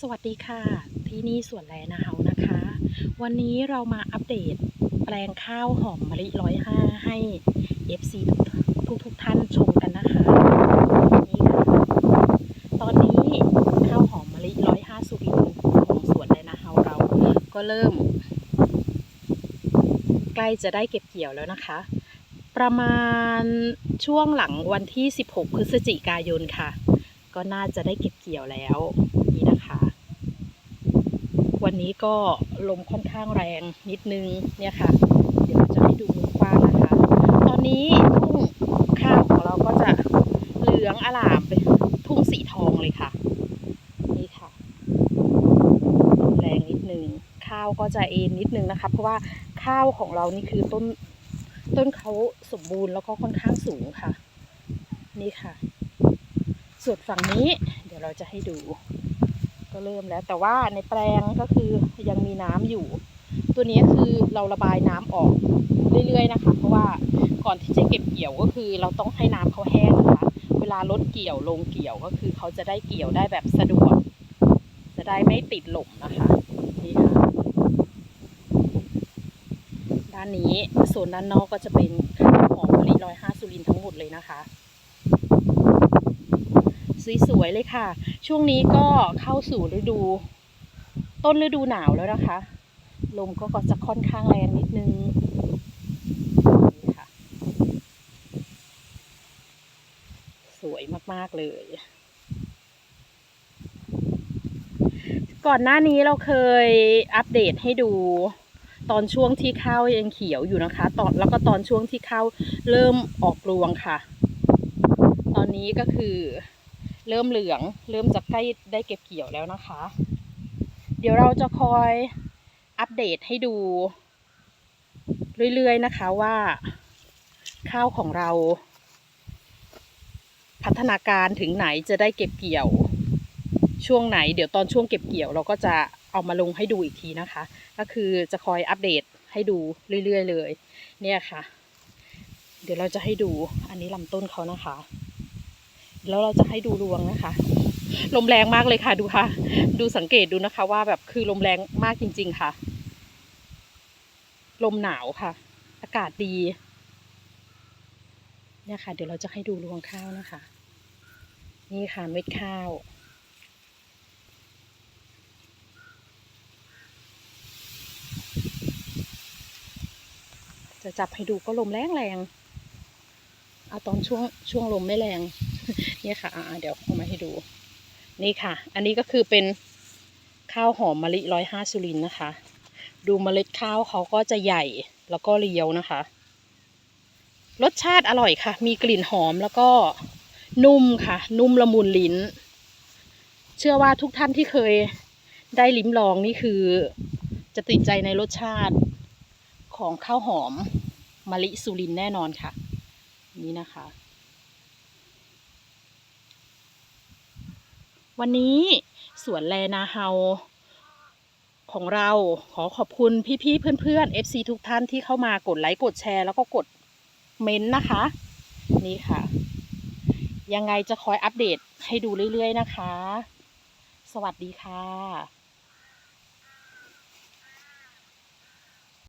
สวัสดีค่ะ ที่นี่สวนแลนาเฮานะคะ วันนี้เรามาอัปเดตแปลงข้าวหอมมะลิร้อยห้าให้ FC ทุกทุกทุกท่านชมกันนะคะนี่ค่ะตอนนี้ข้าวหอมมะลิร้อยห้าสุรินของสวนแลนาเฮาเราก็เริ่ม ใกล้จะได้เก็บเกี่ยวแล้วนะคะ ประมาณช่วงหลังวันที่ 16 พฤศจิกายนค่ะ ก็น่าจะได้เก็บเกี่ยวแล้วนี่นะคะ วันนี้ก็ลมค่อนข้างแรงนิดนึงเนี่ยค่ะ เดี๋ยวจะให้ดูมุมกว้างนะคะ ตอนนี้ทุ่งข้าวของเราก็จะเหลืองอลามเป็นทุ่งสีทองเลยค่ะ นี่ค่ะแรงนิดนึงข้าวก็จะเอ็นนิดนึงนะคะ เพราะว่าข้าวของเรานี่คือต้นต้นเขาสมบูรณ์แล้วก็ค่อนข้างสูงค่ะ นี่ค่ะ ส่วนฝั่งนี้เดี๋ยวเราจะให้ดู ก็เริ่มแล้ว แต่ว่าในแปลงก็คือยังมีน้ำอยู่ ตัวนี้คือเราระบายน้ำออกเรื่อยๆนะคะ เพราะว่าก่อนที่จะเก็บเกี่ยวก็คือ เราต้องให้น้ำเขาแห้งนะคะเวลารถเกี่ยวลงเกี่ยวก็คือเขาจะได้เกี่ยวได้แบบสะดวก จะได้ไม่ติดหล่มนะคะนี่ค่ะด้านนี้โซนด้านนอกก็จะเป็นข้าวหอมมะลิร้อยห้าสุรินทั้งหมดเลยนะคะ สวยๆเลยค่ะ ช่วงนี้ก็เข้าสู่ฤดู ต้นฤดูหนาวแล้วนะคะ ลมก็จะค่อนข้างแรงนิดนึงค่ะสวยมากๆเลย ก่อนหน้านี้เราเคยอัปเดตให้ดูตอนช่วงที่ข้าวยังเขียวอยู่นะคะ ตอนแล้วก็ตอนช่วงที่ข้าวเริ่มออกรวงค่ะ ตอนนี้ก็คือ เริ่มเหลือง เริ่มจะใกล้ได้เก็บเกี่ยวแล้วนะคะ เดี๋ยวเราจะคอยอัปเดตให้ดู เรื่อยๆนะคะว่า ข้าวของเรา พัฒนาการถึงไหนจะได้เก็บเกี่ยว ช่วงไหน เดี๋ยวตอนช่วงเก็บเกี่ยว เราก็จะเอามาลงให้ดูอีกทีนะคะ ก็คือจะคอยอัปเดตให้ดูเรื่อยๆเลย เนี่ยค่ะ เดี๋ยวเราจะให้ดูอันนี้ลำต้นเขานะคะ แล้วเราจะให้ดูรวงนะคะ ลมแรงมากเลยค่ะดูค่ะ ดูสังเกตดูนะคะ ว่าแบบคือลมแรงมากจริง ๆ ค่ะ ลมหนาวค่ะ อากาศดีเนี่ยค่ะ เดี๋ยวเราจะให้ดูรวงข้าวนะคะ นี่ค่ะเม็ดข้าวจะจับให้ดูก็ลมแรงแรงเอาตอนช่วงช่วงลมไม่แรง นี่ค่ะเดี๋ยวเอามาให้ดู นี่ค่ะ อันนี้ก็คือเป็นข้าวหอมมะลิร้อยห้าสุรินนะคะ ดูเมล็ดข้าวเขาก็จะใหญ่แล้วก็เรียวนะคะ รสชาติอร่อยค่ะ มีกลิ่นหอมแล้วก็นุ่มค่ะ นุ่มละมุนลิ้น เชื่อว่าทุกท่านที่เคยได้ลิ้มลองนี่คือจะติดใจในรสชาติของข้าวหอมมะลิสุรินแน่นอนค่ะ นี่นะคะ วันนี้สวนแลนาเฮาของเราขอขอบคุณพี่ๆเพื่อนๆ FC ทุกท่านที่เข้ามากดไลค์กดแชร์แล้วก็กดเม้นต์นะคะ นี่ค่ะ ยังไงจะคอยอัปเดตให้ดูเรื่อยๆนะคะ สวัสดีค่ะ